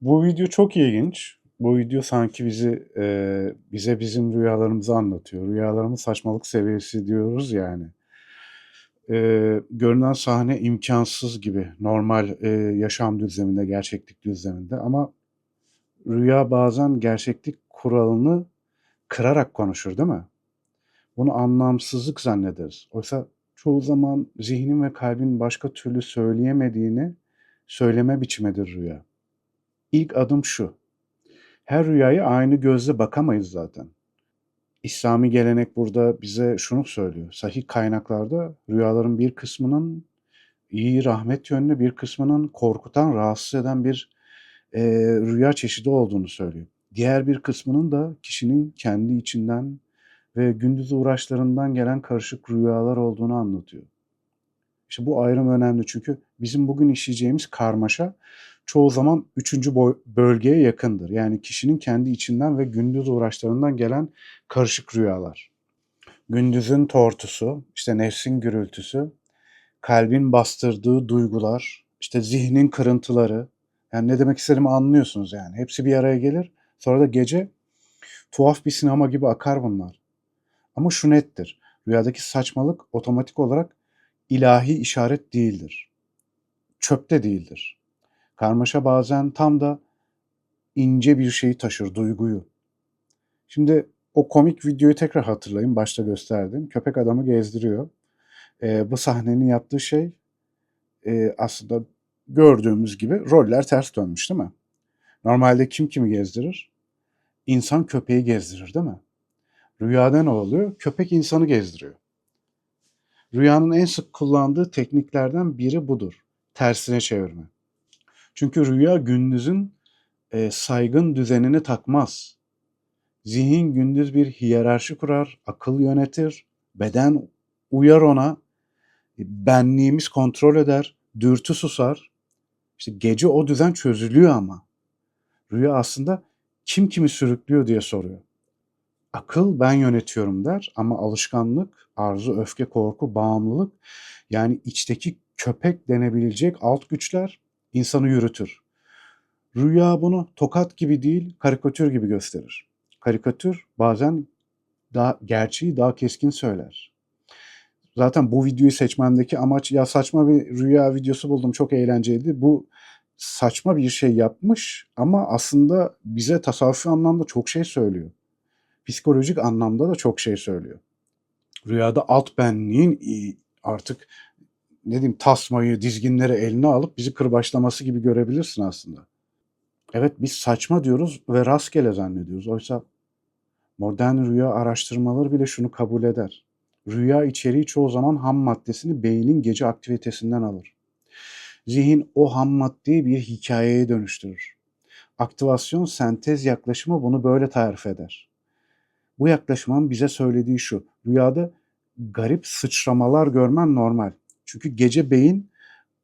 Bu video çok ilginç. Bu video sanki bizi, eee, bize bizim rüyalarımızı anlatıyor. Rüyalarımız saçmalık seviyesi diyoruz yani. Eee, görünen sahne imkansız gibi normal, eee, yaşam düzleminde, gerçeklik düzleminde ama rüya bazen gerçeklik kuralını kırarak konuşur, değil mi? Bunu anlamsızlık zannederiz. Oysa çoğu zaman zihnin ve kalbin başka türlü söyleyemediğini söyleme biçimidir rüya. İlk adım şu: Her rüyaya aynı gözle bakamayız zaten. İslami gelenek burada bize şunu söylüyor. Sahih kaynaklarda rüyaların bir kısmının iyi rahmet yönlü, bir kısmının korkutan, rahatsız eden bir, eee, rüya çeşidi olduğunu söylüyor. Diğer bir kısmının da kişinin kendi içinden ve gündüz uğraşlarından gelen karışık rüyalar olduğunu anlatıyor. İşte bu ayrım önemli çünkü bizim bugün işleyeceğimiz karmaşa çoğu zaman 3. boy bölgeye yakındır. Yani kişinin kendi içinden ve gündüz uğraşlarından gelen karışık rüyalar. Gündüzün tortusu, işte nefsin gürültüsü, kalbin bastırdığı duygular, işte zihnin kırıntıları. Yani ne demek istediğimi anlıyorsunuz yani. Hepsi bir araya gelir. Sonra da gece tuhaf bir sinema gibi akar bunlar. Ama şu nettir. Rüyadaki saçmalık otomatik olarak ilahi işaret değildir. Çöp de değildir. Karmaşa bazen tam da ince bir şeyi taşır, duyguyu. Şimdi o komik videoyu tekrar hatırlayın. Başta gösterdim. Köpek adamı gezdiriyor. Eee, bu sahnenin yaptığı şey, eee, aslında gördüğümüz gibi roller ters dönmüş, değil mi? Normalde kim kimi gezdirir? İnsan köpeği gezdirir, değil mi? Rüyada ne oluyor? Köpek insanı gezdiriyor. Rüyanın en sık kullandığı tekniklerden biri budur. Tersine çevirme. Çünkü rüya gündüzün, eee, saygın düzenini takmaz. Zihin gündüz bir hiyerarşi kurar, akıl yönetir, beden uyar ona, e, benliğimiz kontrol eder, dürtü susar. İşte gece o düzen çözülüyor ama. Rüya aslında kim kimi sürüklüyor diye soruyor. Akıl ben yönetiyorum der ama alışkanlık, arzu, öfke, korku, bağımlılık yani içteki köpek denebilecek alt güçler insanı yürütür. Rüya bunu tokat gibi değil, karikatür gibi gösterir. Karikatür bazen daha gerçeği daha keskin söyler. Zaten bu videoyu seçmemdeki amaç ya saçma bir rüya videosu buldum çok eğlenceliydi. Bu saçma bir şey yapmış ama aslında bize tasavvufi anlamda çok şey söylüyor. Psikolojik anlamda da çok şey söylüyor. Rüyada alt benliğin artık ne diyeyim tasmayı, dizginleri eline alıp bizi kırbaçlaması gibi görebilirsin aslında. Evet biz saçma diyoruz ve rastgele zannediyoruz. Oysa modern rüya araştırmaları bile şunu kabul eder. Rüya içeriği çoğu zaman ham maddesini beynin gece aktivitesinden alır. Zihin o ham maddeyi bir hikayeye dönüştürür. Aktivasyon sentez yaklaşımı bunu böyle tarif eder. Bu yaklaşımın bize söylediği şu. Rüyada garip sıçramalar görmen normal. Çünkü gece beyin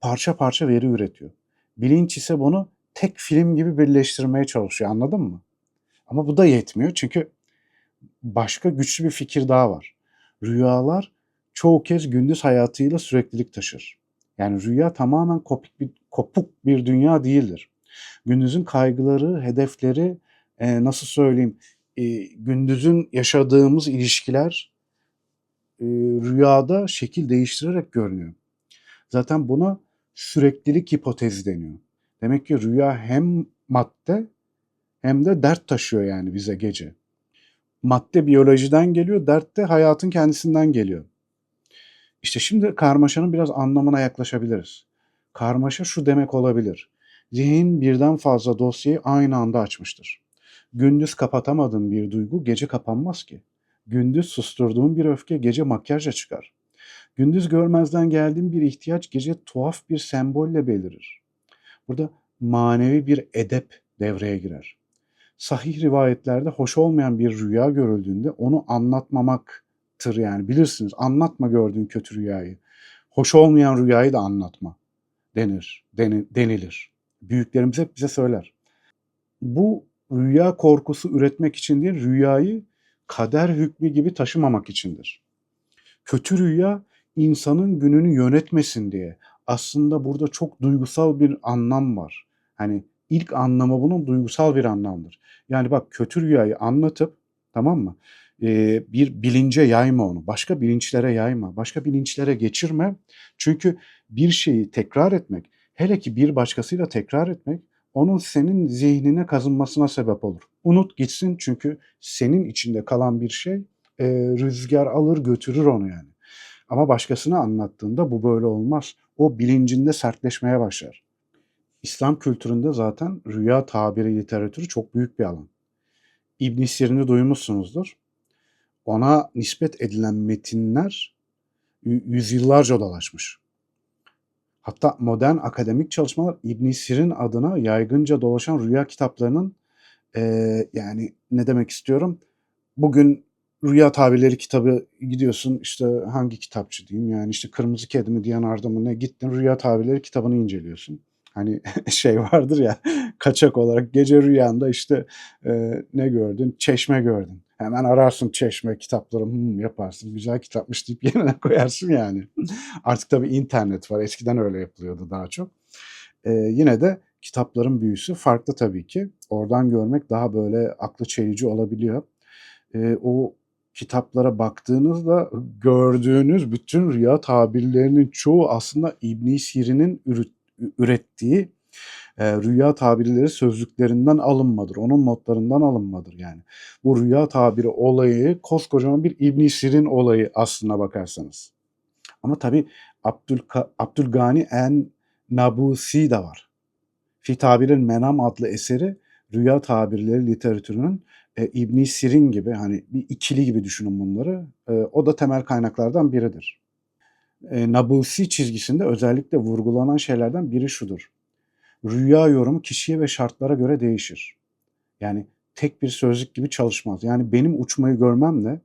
parça parça veri üretiyor. Bilinç ise bunu tek film gibi birleştirmeye çalışıyor. Anladın mı? Ama bu da yetmiyor çünkü başka güçlü bir fikir daha var. Rüyalar çoğu kez gündüz hayatıyla süreklilik taşır. Yani rüya tamamen kopuk bir, kopuk bir dünya değildir. Gündüzün kaygıları, hedefleri, e, nasıl söyleyeyim, e, gündüzün yaşadığımız ilişkiler rüyada şekil değiştirerek görünüyor. Zaten buna süreklilik hipotezi deniyor. Demek ki rüya hem madde hem de dert taşıyor yani bize gece. Madde biyolojiden geliyor, dert de hayatın kendisinden geliyor. İşte şimdi karmaşanın biraz anlamına yaklaşabiliriz. Karmaşa şu demek olabilir. Zihin birden fazla dosyayı aynı anda açmıştır. Gündüz kapatamadığın bir duygu gece kapanmaz ki. Gündüz susturduğun bir öfke gece makyajla çıkar. Gündüz görmezden geldiğin bir ihtiyaç gece tuhaf bir sembolle belirir. Burada manevi bir edep devreye girer. Sahih rivayetlerde hoş olmayan bir rüya görüldüğünde onu anlatmamaktır yani bilirsiniz anlatma gördüğün kötü rüyayı. Hoş olmayan rüyayı da anlatma denir, deni- denilir. Büyüklerimiz hep bize söyler. Bu rüya korkusu üretmek için değil, rüyayı kader hükmü gibi taşımamak içindir. Kötü rüya insanın gününü yönetmesin diye. Aslında burada çok duygusal bir anlam var. Hani ilk anlamı bunun duygusal bir anlamdır. Yani bak kötü rüyayı anlatıp tamam mı? Eee, bir bilince yayma onu. Başka bilinçlere yayma. Başka bilinçlere geçirme. Çünkü bir şeyi tekrar etmek, hele ki bir başkasıyla tekrar etmek onun senin zihnine kazınmasına sebep olur. Unut gitsin çünkü senin içinde kalan bir şey eee, rüzgar alır götürür onu yani. Ama başkasına anlattığında bu böyle olmaz. O bilincinde sertleşmeye başlar. İslam kültüründe zaten rüya tabiri literatürü çok büyük bir alan. İbn Sirin'i duymuşsunuzdur. Ona nispet edilen metinler yüzyıllarca dolaşmış. Hatta modern akademik çalışmalar İbn Sirin adına yaygınca dolaşan rüya kitaplarının eee, yani ne demek istiyorum? Bugün rüya tabirleri kitabı gidiyorsun işte hangi kitapçı diyeyim yani işte Kırmızı Kedi mi arda mı ne gittin rüya tabirleri kitabını inceliyorsun. Hani şey vardır ya kaçak olarak gece rüyanda işte eee, ne gördün? Çeşme gördün. Hemen ararsın çeşme kitapları "Hmm," yaparsın. Güzel kitapmış deyip yerine koyarsın yani. Artık tabii internet var. Eskiden öyle yapılıyordu daha çok. Eee, yine de kitapların büyüsü farklı tabii ki. Oradan görmek daha böyle aklı çelici olabiliyor. Eee, o kitaplara baktığınızda gördüğünüz bütün rüya tabirlerinin çoğu aslında İbn Sirin'in ürettiği, eee, rüya tabirleri sözlüklerinden alınmadır. Onun notlarından alınmadır yani. Bu rüya tabiri olayı koskocaman bir İbn Sirin olayı aslına bakarsanız. Ama tabii Abdülka Abdülgani en-Nabusi de var. Fi Tabiril Menam adlı eseri rüya tabirleri literatürünün e, İbn Sirin gibi hani bir ikili gibi düşünün bunları. E, o da temel kaynaklardan biridir. E, Nabusi çizgisinde özellikle vurgulanan şeylerden biri şudur. Rüya yorumu kişiye ve şartlara göre değişir. Yani tek bir sözlük gibi çalışmaz. Yani benim uçmayı görmemle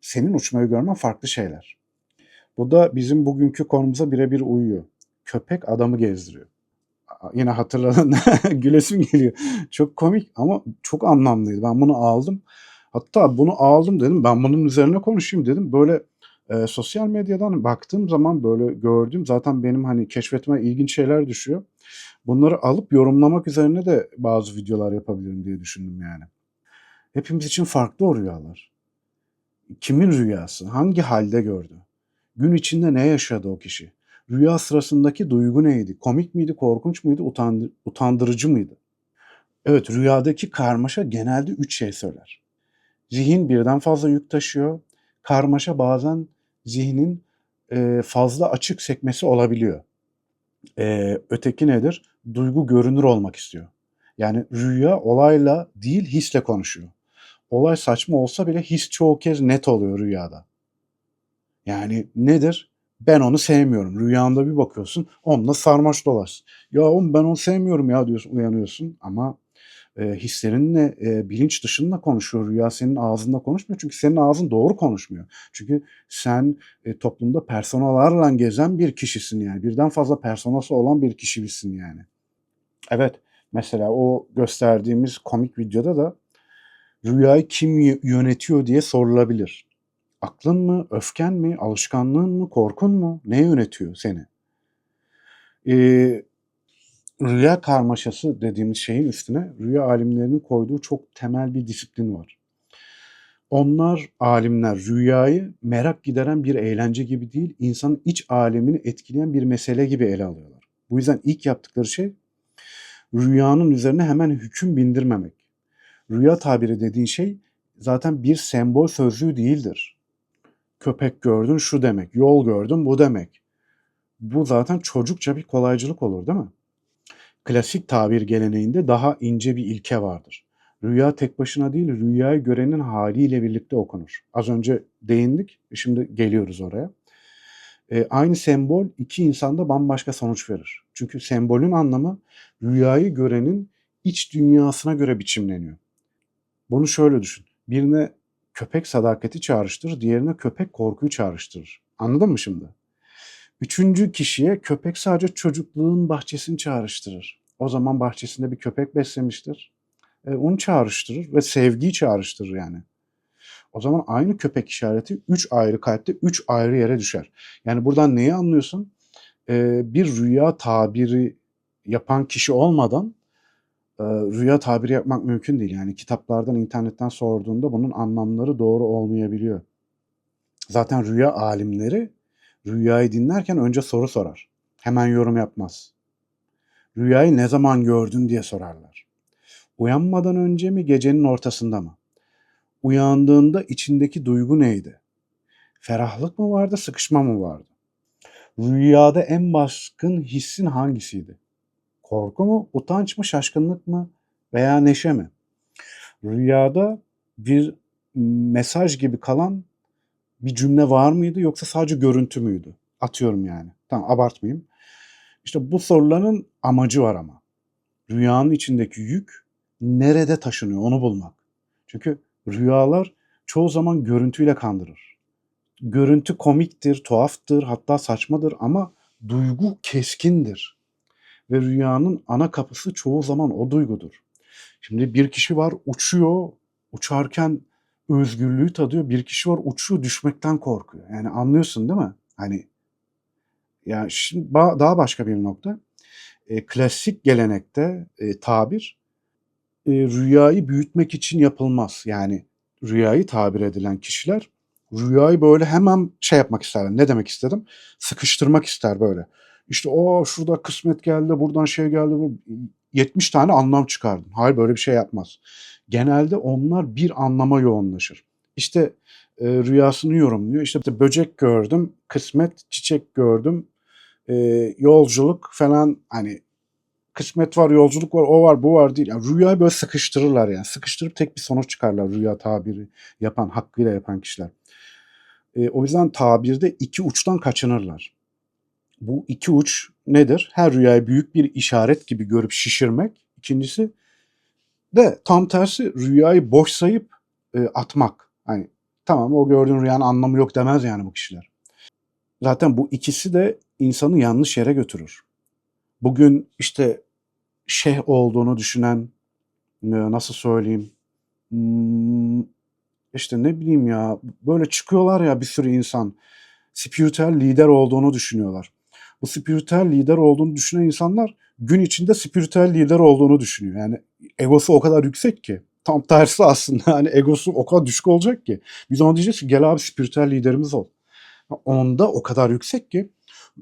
senin uçmayı görmen farklı şeyler. Bu da bizim bugünkü konumuza birebir uyuyor. Köpek adamı gezdiriyor. Yine hatırladın gülesim geliyor. Çok komik ama çok anlamlıydı. Ben bunu aldım. Hatta bunu aldım dedim ben bunun üzerine konuşayım dedim. Böyle e, sosyal medyadan baktığım zaman böyle gördüğüm zaten benim hani keşfetme ilginç şeyler düşüyor. Bunları alıp yorumlamak üzerine de bazı videolar yapabilirim diye düşündüm yani. Hepimiz için farklı o rüyalar. Kimin rüyası? Hangi halde gördü? Gün içinde ne yaşadı o kişi? Rüya sırasındaki duygu neydi? Komik miydi, korkunç muydu, utandı- utandırıcı mıydı? Evet, rüyadaki karmaşa genelde üç şey söyler. Zihin birden fazla yük taşıyor. Karmaşa bazen zihnin e, fazla açık sekmesi olabiliyor. E, öteki nedir? Duygu görünür olmak istiyor. Yani rüya olayla değil hisle konuşuyor. Olay saçma olsa bile his çoğu kez net oluyor rüyada. Yani nedir? Ben onu sevmiyorum. Rüyanda bir bakıyorsun onunla sarmaş dolaş. Ya oğlum ben onu sevmiyorum ya diyorsun uyanıyorsun ama e, hislerinle e, bilinç dışında konuşuyor. Rüya senin ağzında konuşmuyor. Çünkü senin ağzın doğru konuşmuyor. Çünkü sen e, toplumda personalarla gezen bir kişisin yani. Birden fazla personası olan bir kişisin yani. Evet mesela o gösterdiğimiz komik videoda da rüyayı kim yönetiyor diye sorulabilir. Aklın mı, öfken mi, alışkanlığın mı, korkun mu? Ne yönetiyor seni? Ee, rüya karmaşası dediğimiz şeyin üstüne rüya alimlerinin koyduğu çok temel bir disiplin var. Onlar alimler rüyayı merak gideren bir eğlence gibi değil, insanın iç alemini etkileyen bir mesele gibi ele alıyorlar. Bu yüzden ilk yaptıkları şey rüyanın üzerine hemen hüküm bindirmemek. Rüya tabiri dediğin şey zaten bir sembol sözlüğü değildir. Köpek gördün şu demek, yol gördün bu demek. Bu zaten çocukça bir kolaycılık olur değil mi? Klasik tabir geleneğinde daha ince bir ilke vardır. Rüya tek başına değil, rüyayı görenin haliyle birlikte okunur. Az önce değindik, şimdi geliyoruz oraya. E, aynı sembol iki insanda bambaşka sonuç verir. Çünkü sembolün anlamı rüyayı görenin iç dünyasına göre biçimleniyor. Bunu şöyle düşün. Birine köpek sadakati çağrıştırır, diğerine köpek korkuyu çağrıştırır. Anladın mı şimdi? Üçüncü kişiye köpek sadece çocukluğun bahçesini çağrıştırır. O zaman bahçesinde bir köpek beslemiştir. E, onu çağrıştırır ve sevgiyi çağrıştırır yani. O zaman aynı köpek işareti üç ayrı kalpte üç ayrı yere düşer. Yani buradan neyi anlıyorsun? E, bir rüya tabiri yapan kişi olmadan eee, rüya tabiri yapmak mümkün değil. Yani kitaplardan, internetten sorduğunda bunun anlamları doğru olmayabiliyor. Zaten rüya alimleri rüyayı dinlerken önce soru sorar. Hemen yorum yapmaz. Rüyayı ne zaman gördün diye sorarlar. Uyanmadan önce mi, gecenin ortasında mı? Uyandığında içindeki duygu neydi? Ferahlık mı vardı, sıkışma mı vardı? Rüyada en baskın hissin hangisiydi? Korku mu, utanç mı, şaşkınlık mı veya neşe mi? Rüyada bir mesaj gibi kalan bir cümle var mıydı yoksa sadece görüntü müydü? Atıyorum yani. Tamam abartmayayım. İşte bu soruların amacı var ama. Rüyanın içindeki yük nerede taşınıyor onu bulmak. Çünkü rüyalar çoğu zaman görüntüyle kandırır. Görüntü komiktir, tuhaftır, hatta saçmadır ama duygu keskindir. Ve rüyanın ana kapısı çoğu zaman o duygudur. Şimdi bir kişi var uçuyor, uçarken özgürlüğü tadıyor. Bir kişi var uçuyor, düşmekten korkuyor. Yani anlıyorsun değil mi? Hani ya şimdi daha başka bir nokta. E, klasik gelenekte e, tabir e, rüyayı büyütmek için yapılmaz. Yani rüyayı tabir edilen kişiler rüyayı böyle hemen şey yapmak isterler. Ne demek istedim? Sıkıştırmak ister böyle. İşte o şurada kısmet geldi, buradan şey geldi. bu- 70 tane anlam çıkardın. Hayır böyle bir şey yapmaz. Genelde onlar bir anlama yoğunlaşır. İşte e, rüyasını yorumluyor. İşte böcek gördüm, kısmet, çiçek gördüm, e, yolculuk falan hani kısmet var, yolculuk var, o var, bu var değil. Yani rüyayı böyle sıkıştırırlar yani. Sıkıştırıp tek bir sonuç çıkarlar rüya tabiri yapan, hakkıyla yapan kişiler. E, o yüzden tabirde iki uçtan kaçınırlar. Bu iki uç nedir? Her rüyayı büyük bir işaret gibi görüp şişirmek. İkincisi de tam tersi rüyayı boş sayıp e, atmak. Hani tamam o gördüğün rüyanın anlamı yok demez yani bu kişiler. Zaten bu ikisi de insanı yanlış yere götürür. Bugün işte şeyh olduğunu düşünen e, nasıl söyleyeyim hmm, işte ne bileyim ya böyle çıkıyorlar ya bir sürü insan spiritüel lider olduğunu düşünüyorlar. Bu spiritüel lider olduğunu düşünen insanlar gün içinde spiritüel lider olduğunu düşünüyor. Yani egosu o kadar yüksek ki. Tam tersi aslında hani egosu o kadar düşük olacak ki. Biz ona diyeceğiz ki gel abi spiritüel liderimiz ol. Onda o kadar yüksek ki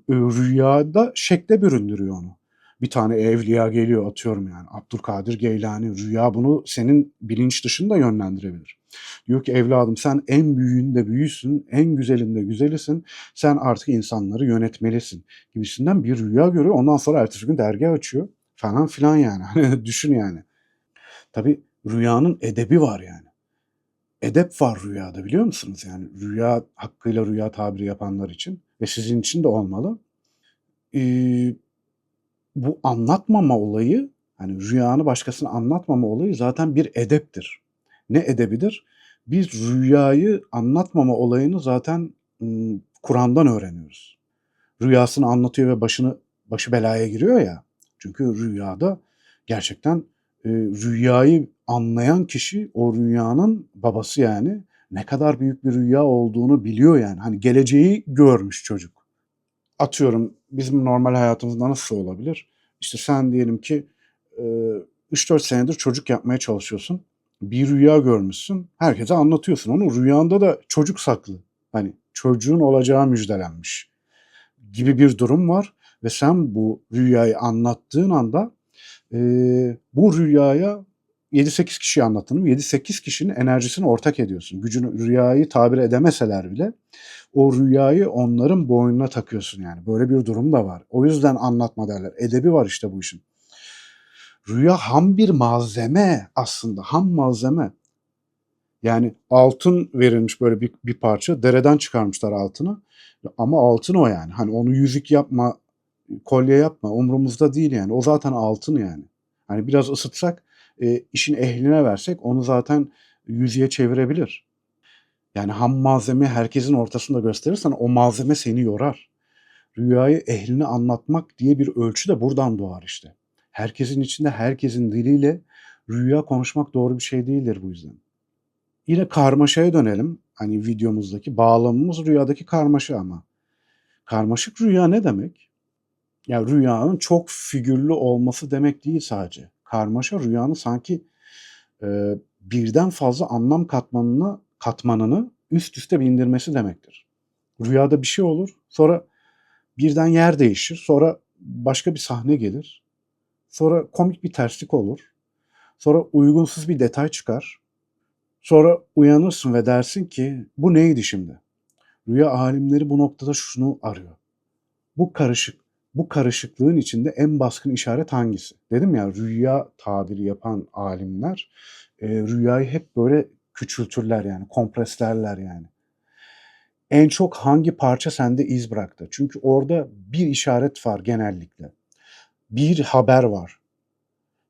e, rüyada şekle büründürüyor onu. Bir tane evliya geliyor atıyorum yani Abdülkadir Geylani rüya bunu senin bilinç dışında yönlendirebilir. Diyor ki evladım sen en büyüğünde büyüsün, en güzelinde güzelisin. Sen artık insanları yönetmelisin gibisinden bir rüya görüyor. Ondan sonra ertesi gün dergi açıyor falan filan yani. Hani Düşün yani. Tabii rüyanın edebi var yani. Edep var rüyada biliyor musunuz? Yani rüya hakkıyla rüya tabiri yapanlar için ve sizin için de olmalı. Ee, bu anlatmama olayı, hani rüyanı başkasına anlatmama olayı zaten bir edeptir. Ne edebidir? Biz rüyayı anlatmama olayını zaten Kur'an'dan öğreniyoruz. Rüyasını anlatıyor ve başını başı belaya giriyor ya. Çünkü rüyada gerçekten e, rüyayı anlayan kişi o rüyanın babası yani ne kadar büyük bir rüya olduğunu biliyor yani. Hani geleceği görmüş çocuk. Atıyorum bizim normal hayatımızda nasıl olabilir? İşte sen diyelim ki e, 3-4 senedir çocuk yapmaya çalışıyorsun. Bir rüya görmüşsün. Herkese anlatıyorsun. Onu rüyanda da çocuk saklı. Hani çocuğun olacağı müjdelenmiş gibi bir durum var. Ve sen bu rüyayı anlattığın anda e, bu rüyaya 7-8 kişiye anlattın. 7-8 kişinin enerjisini ortak ediyorsun. Gücünü rüyayı tabir edemeseler bile o rüyayı onların boynuna takıyorsun yani. Böyle bir durum da var. O yüzden anlatma derler. Edebi var işte bu işin. Rüya ham bir malzeme aslında. Ham malzeme. Yani altın verilmiş böyle bir, bir parça. Dereden çıkarmışlar altını. Ama altın o yani. Hani onu yüzük yapma, kolye yapma. Umrumuzda değil yani. O zaten altın yani. Hani biraz ısıtsak, e, işin ehline versek onu zaten yüzüğe çevirebilir. Yani ham malzeme herkesin ortasında gösterirsen o malzeme seni yorar. Rüyayı ehline anlatmak diye bir ölçü de buradan doğar işte. Herkesin içinde herkesin diliyle rüya konuşmak doğru bir şey değildir bu yüzden. Yine karmaşaya dönelim. Hani videomuzdaki bağlamımız rüyadaki karmaşa ama. Karmaşık rüya ne demek? Ya rüyanın çok figürlü olması demek değil sadece. karmaşa rüyanın sanki, eee, birden fazla anlam katmanını katmanını üst üste bindirmesi demektir. Rüyada bir şey olur, sonra birden yer değişir, sonra başka bir sahne gelir, sonra komik bir terslik olur, sonra uygunsuz bir detay çıkar, sonra uyanırsın ve dersin ki bu neydi şimdi? Rüya alimleri bu noktada şunu arıyor. Bu karışık bu karışıklığın içinde en baskın işaret hangisi? Dedim ya rüya tabiri yapan alimler e, rüyayı hep böyle küçültürler yani kompreslerler yani. En çok hangi parça sende iz bıraktı? Çünkü orada bir işaret var genellikle. Bir haber var.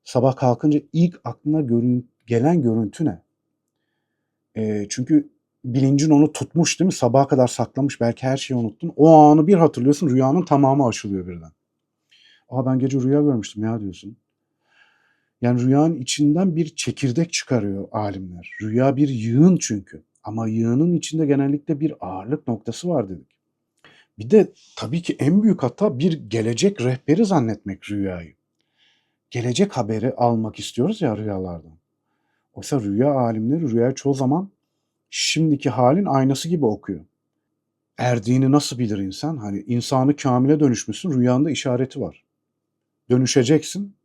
Sabah kalkınca ilk aklına görün, gelen görüntü ne? E, çünkü bilincin onu tutmuş değil mi? Sabaha kadar saklamış. Belki her şeyi unuttun. O anı bir hatırlıyorsun. Rüyanın tamamı açılıyor birden. Aa ben gece rüya görmüştüm ya diyorsun. Yani rüyanın içinden bir çekirdek çıkarıyor alimler. Rüya bir yığın çünkü. Ama yığının içinde genellikle bir ağırlık noktası var dedik. Bir de tabii ki en büyük hata bir gelecek rehberi zannetmek rüyayı. Gelecek haberi almak istiyoruz ya rüyalardan. Oysa rüya alimleri rüyayı çoğu zaman şimdiki halin aynası gibi okuyor. Erdiğini nasıl bilir insan? Hani insanı kamile dönüşmüşsün, rüyanda işareti var. Dönüşeceksin,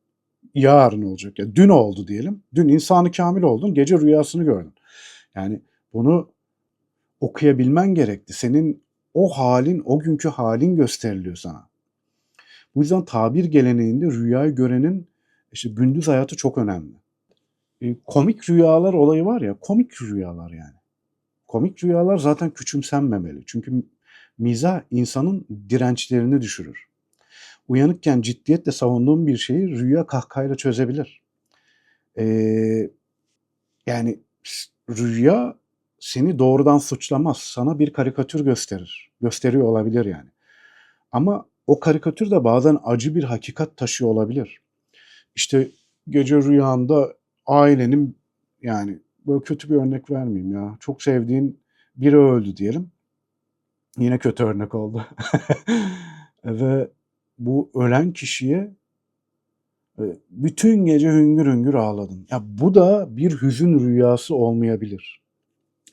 yarın olacak. Ya dün oldu diyelim. Dün insanı kamil oldun, gece rüyasını gördün. Yani bunu okuyabilmen gerekti. Senin o halin, o günkü halin gösteriliyor sana. Bu yüzden tabir geleneğinde rüyayı görenin işte gündüz hayatı çok önemli. E, komik rüyalar olayı var ya, komik rüyalar yani. Komik rüyalar zaten küçümsenmemeli. Çünkü mizah insanın dirençlerini düşürür. Uyanıkken ciddiyetle savunduğum bir şeyi rüya kahkahayla çözebilir. Ee, yani rüya seni doğrudan suçlamaz. Sana bir karikatür gösterir. Gösteriyor olabilir yani. Ama o karikatür de bazen acı bir hakikat taşıyor olabilir. İşte gece rüyanda ailenin yani böyle kötü bir örnek vermeyeyim ya. Çok sevdiğin biri öldü diyelim. Yine kötü örnek oldu. Ve bu ölen kişiye e, bütün gece hüngür hüngür ağladın. Ya bu da bir hüzün rüyası olmayabilir.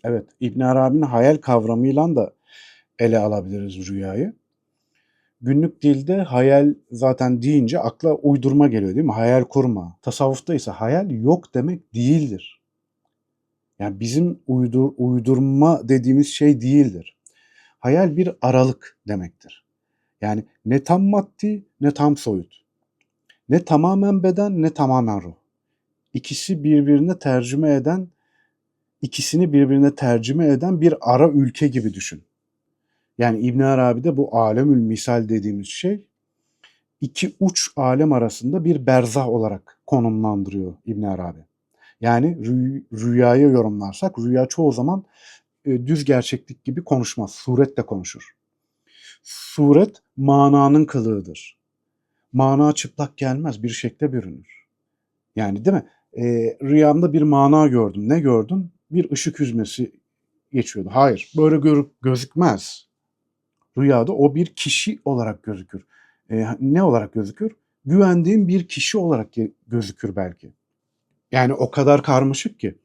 Evet, İbn Arabi'nin hayal kavramıyla da ele alabiliriz rüyayı. Günlük dilde hayal zaten deyince akla uydurma geliyor değil mi? Hayal kurma. Tasavvufta ise hayal yok demek değildir. Yani bizim uydur, uydurma dediğimiz şey değildir. Hayal bir aralık demektir. Yani ne tam maddi ne tam soyut. Ne tamamen beden ne tamamen ruh. İkisi birbirine tercüme eden, ikisini birbirine tercüme eden bir ara ülke gibi düşün. Yani İbn Arabi'de bu alemül misal dediğimiz şey iki uç alem arasında bir berzah olarak konumlandırıyor İbn Arabi. Yani rüyayı yorumlarsak rüya çoğu zaman e, düz gerçeklik gibi konuşmaz. Suretle konuşur. Suret mananın kılığıdır. Mana çıplak gelmez, bir şekle bürünür. Yani değil mi? E, rüyamda bir mana gördüm. Ne gördüm? Bir ışık hüzmesi geçiyordu. Hayır, böyle gör, gözükmez. Rüyada o bir kişi olarak gözükür. E, ne olarak gözükür? Güvendiğim bir kişi olarak gözükür belki. Yani o kadar karmaşık ki.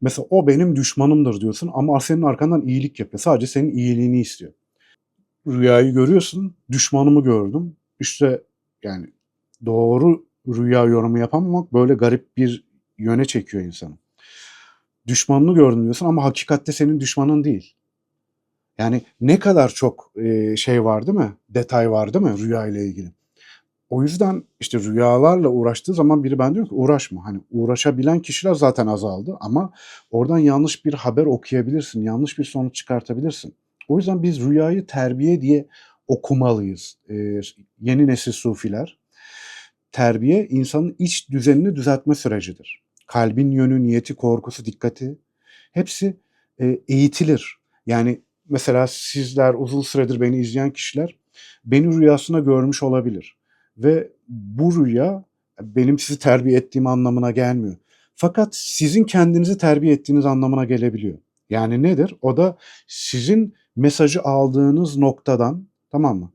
Mesela o benim düşmanımdır diyorsun ama senin arkandan iyilik yapıyor. Sadece senin iyiliğini istiyor. Rüyayı görüyorsun, düşmanımı gördüm. İşte yani doğru rüya yorumu yapamamak böyle garip bir yöne çekiyor insanı. Düşmanını gördüm diyorsun ama hakikatte senin düşmanın değil. Yani ne kadar çok e, şey var değil mi? Detay var değil mi rüya ile ilgili? O yüzden işte rüyalarla uğraştığı zaman biri ben diyorum ki uğraşma. Hani uğraşabilen kişiler zaten azaldı ama oradan yanlış bir haber okuyabilirsin, yanlış bir sonuç çıkartabilirsin. O yüzden biz rüyayı terbiye diye okumalıyız. Ee, yeni nesil sufiler. Terbiye insanın iç düzenini düzeltme sürecidir. Kalbin yönü, niyeti, korkusu, dikkati hepsi e, eğitilir. Yani mesela sizler uzun süredir beni izleyen kişiler beni rüyasına görmüş olabilir ve bu rüya benim sizi terbiye ettiğim anlamına gelmiyor. Fakat sizin kendinizi terbiye ettiğiniz anlamına gelebiliyor. Yani nedir? O da sizin mesajı aldığınız noktadan tamam mı?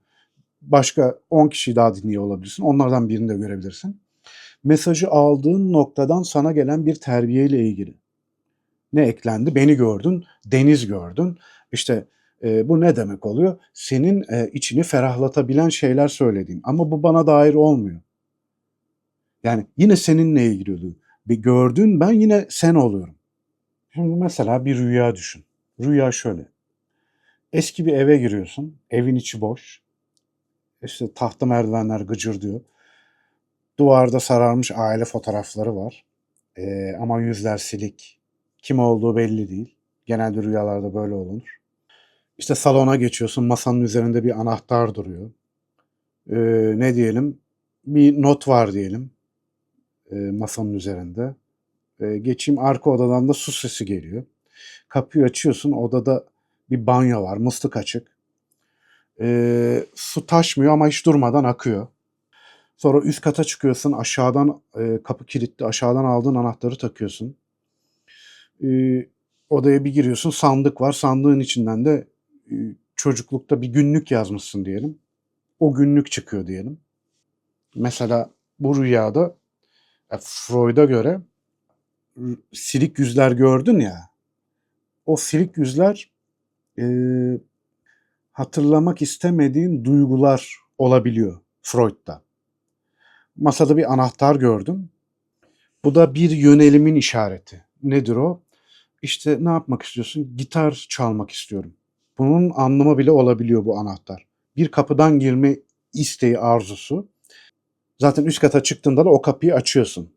Başka 10 kişi daha dinliyor olabilirsin. Onlardan birini de görebilirsin. Mesajı aldığın noktadan sana gelen bir terbiyeyle ilgili. Ne eklendi? Beni gördün, deniz gördün. İşte e, bu ne demek oluyor? Senin e, içini ferahlatabilen şeyler söylediğin. Ama bu bana dair olmuyor. Yani yine seninle ilgili oluyor. Bir gördüğün ben yine sen oluyorum. Şimdi mesela bir rüya düşün. Rüya şöyle. Eski bir eve giriyorsun. Evin içi boş. İşte tahta merdivenler gıcır diyor. Duvarda sararmış aile fotoğrafları var. Ee, ama yüzler silik. Kim olduğu belli değil. Genelde rüyalarda böyle olunur. İşte salona geçiyorsun. Masanın üzerinde bir anahtar duruyor. Ee, ne diyelim? Bir not var diyelim. Ee, masanın üzerinde. Ee, geçeyim arka odadan da su sesi geliyor. Kapıyı açıyorsun. Odada bir banyo var. Musluk açık. Ee, su taşmıyor ama hiç durmadan akıyor. Sonra üst kata çıkıyorsun. Aşağıdan e, kapı kilitli. Aşağıdan aldığın anahtarı takıyorsun. Ee, odaya bir giriyorsun. Sandık var. Sandığın içinden de e, çocuklukta bir günlük yazmışsın diyelim. O günlük çıkıyor diyelim. Mesela bu rüyada e, Freud'a göre silik yüzler gördün ya. O silik yüzler e, hatırlamak istemediğin duygular olabiliyor Freud'da. Masada bir anahtar gördüm. Bu da bir yönelimin işareti. Nedir o? İşte ne yapmak istiyorsun? Gitar çalmak istiyorum. Bunun anlamı bile olabiliyor bu anahtar. Bir kapıdan girme isteği, arzusu. Zaten üst kata çıktığında da o kapıyı açıyorsun.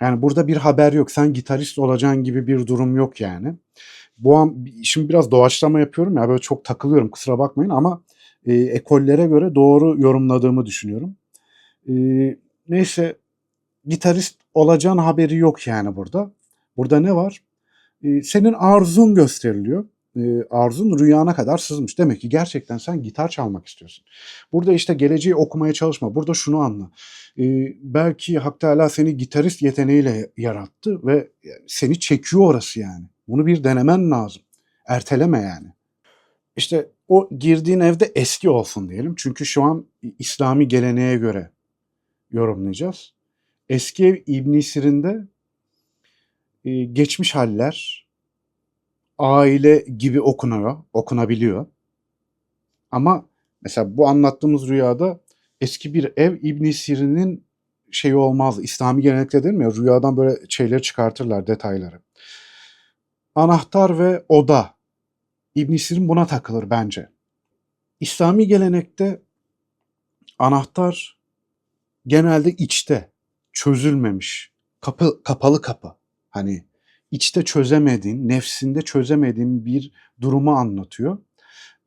Yani burada bir haber yok. Sen gitarist olacaksın gibi bir durum yok yani. Bu an şimdi biraz doğaçlama yapıyorum ya böyle çok takılıyorum kusura bakmayın ama e, ekollere göre doğru yorumladığımı düşünüyorum. E, neyse gitarist olacağın haberi yok yani burada. Burada ne var? E, senin arzun gösteriliyor. E, arzun rüyana kadar sızmış. Demek ki gerçekten sen gitar çalmak istiyorsun. Burada işte geleceği okumaya çalışma. Burada şunu anla. Belki Hak Teala seni gitarist yeteneğiyle yarattı ve seni çekiyor orası yani. Bunu bir denemen lazım. Erteleme yani. İşte o girdiğin evde eski olsun diyelim. Çünkü şu an İslami geleneğe göre yorumlayacağız. Eski ev İbn Sirin'de e, geçmiş haller aile gibi okunuyor, okunabiliyor. Ama mesela bu anlattığımız rüyada eski bir ev İbn Sirin'in şeyi olmaz. İslami gelenekte değil mi ya rüyadan böyle şeyleri çıkartırlar detayları. Anahtar ve oda. İbn Sirin buna takılır bence. İslami gelenekte anahtar genelde içte çözülmemiş. Kapı kapalı kapı. Hani içte çözemediğin, nefsinde çözemediğin bir durumu anlatıyor.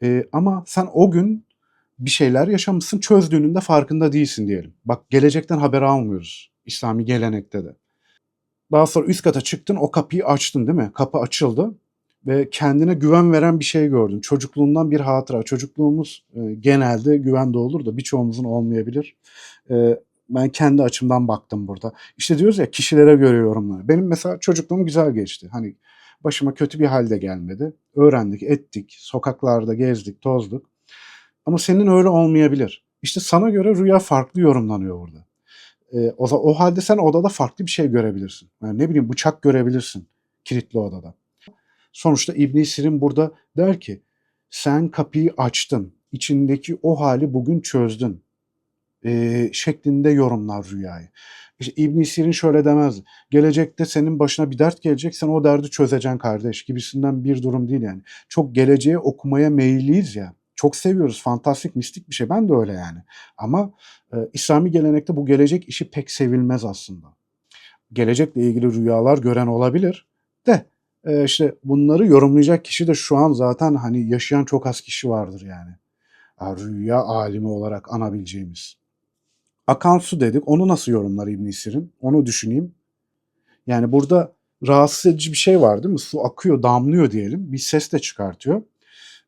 Ee, ama sen o gün bir şeyler yaşamışsın, çözdüğünün de farkında değilsin diyelim. Bak gelecekten haber almıyoruz İslami gelenekte de. Daha sonra üst kata çıktın, o kapıyı açtın değil mi? Kapı açıldı ve kendine güven veren bir şey gördün. Çocukluğundan bir hatıra. Çocukluğumuz e, genelde güvende olur da birçoğumuzun olmayabilir. E, ben kendi açımdan baktım burada. İşte diyoruz ya kişilere göre yorumlar. Benim mesela çocukluğum güzel geçti. Hani başıma kötü bir halde gelmedi. Öğrendik, ettik, sokaklarda gezdik, tozduk. Ama senin öyle olmayabilir. İşte sana göre rüya farklı yorumlanıyor burada. Ee, o, o halde sen odada farklı bir şey görebilirsin. Yani ne bileyim bıçak görebilirsin kilitli odada. Sonuçta İbn Sirin burada der ki sen kapıyı açtın. içindeki o hali bugün çözdün. Ee, şeklinde yorumlar rüyayı. İşte İbn Sirin şöyle demez. Gelecekte senin başına bir dert gelecek sen o derdi çözeceksin kardeş gibisinden bir durum değil yani. Çok geleceğe okumaya meyilliyiz ya. Çok seviyoruz. Fantastik, mistik bir şey. Ben de öyle yani. Ama e, İslami gelenekte bu gelecek işi pek sevilmez aslında. Gelecekle ilgili rüyalar gören olabilir de e, işte bunları yorumlayacak kişi de şu an zaten hani yaşayan çok az kişi vardır yani. Rüya alimi olarak anabileceğimiz. Akan su dedik. Onu nasıl yorumlar İbn Sirin? Onu düşüneyim. Yani burada rahatsız edici bir şey var değil mi? Su akıyor, damlıyor diyelim. Bir ses de çıkartıyor.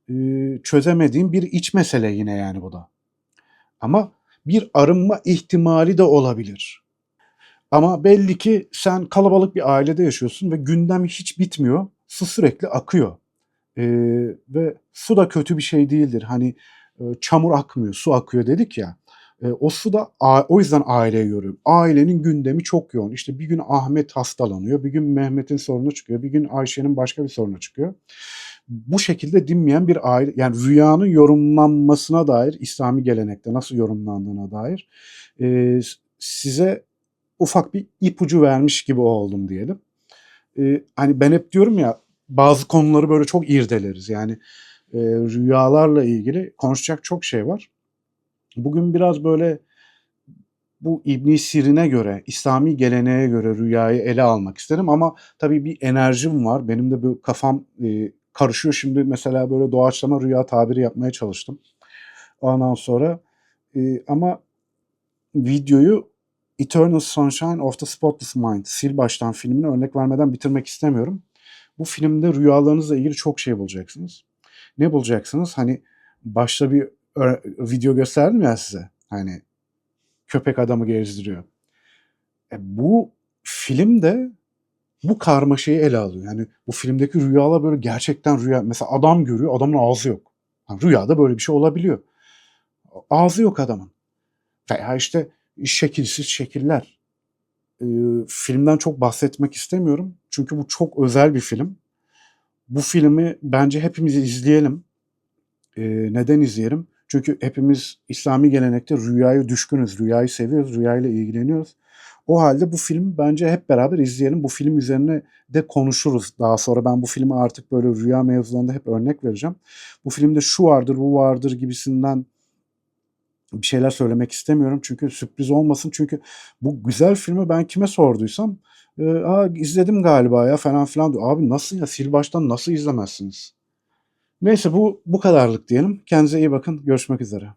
Ee, çözemediğim bir iç mesele yine yani bu da. Ama bir arınma ihtimali de olabilir. Ama belli ki sen kalabalık bir ailede yaşıyorsun ve gündem hiç bitmiyor. Su sürekli akıyor. Ee, ve su da kötü bir şey değildir. Hani e, çamur akmıyor, su akıyor dedik ya. Eee, o su da a o yüzden aileyi görüyorum. Ailenin gündemi çok yoğun. İşte bir gün Ahmet hastalanıyor, bir gün Mehmet'in sorunu çıkıyor, bir gün Ayşe'nin başka bir sorunu çıkıyor. Bu şekilde dinmeyen bir aile yani rüyanın yorumlanmasına dair İslami gelenekte nasıl yorumlandığına dair, s size ufak bir ipucu vermiş gibi oldum diyelim. Eee, hani ben hep diyorum ya bazı konuları böyle çok irdeleriz. Yani, eee, rüyalarla ilgili konuşacak çok şey var. Bugün biraz böyle bu İbn Sirin'e göre, İslami geleneğe göre rüyayı ele almak isterim ama tabii bir enerjim var. Benim de bu kafam, eee, karışıyor. Şimdi mesela böyle doğaçlama rüya tabiri yapmaya çalıştım. Ondan sonra, eee, ama videoyu Eternal Sunshine of the Spotless Mind, Sil Baştan filmine örnek vermeden bitirmek istemiyorum. Bu filmde rüyalarınızla ilgili çok şey bulacaksınız. Ne bulacaksınız? Hani başta bir video gösterdim ya size. Hani köpek adamı gezdiriyor. E, bu film de bu karmaşayı ele alıyor. Yani bu filmdeki rüyalar böyle gerçekten rüya. Mesela adam görüyor, adamın ağzı yok. Ha, rüyada böyle bir şey olabiliyor. Ağzı yok adamın. Veya işte şekilsiz şekiller. Eee, filmden çok bahsetmek istemiyorum. Çünkü bu çok özel bir film. Bu filmi bence hepimiz izleyelim. Eee, neden izleyelim? Çünkü hepimiz İslami gelenekte rüyaya düşkünüz, rüyayı seviyoruz, rüyayla ilgileniyoruz. O halde bu filmi bence hep beraber izleyelim. Bu film üzerine de konuşuruz. Daha sonra ben bu filmi artık böyle rüya mevzularında hep örnek vereceğim. Bu filmde şu vardır, bu vardır gibisinden bir şeyler söylemek istemiyorum. Çünkü sürpriz olmasın. Çünkü bu güzel filmi ben kime sorduysam, eee, "A, izledim galiba ya." falan filan diyor. Abi nasıl ya? Sil baştan nasıl izlemezsiniz? Neyse bu bu kadarlık diyelim. Kendinize iyi bakın. Görüşmek üzere.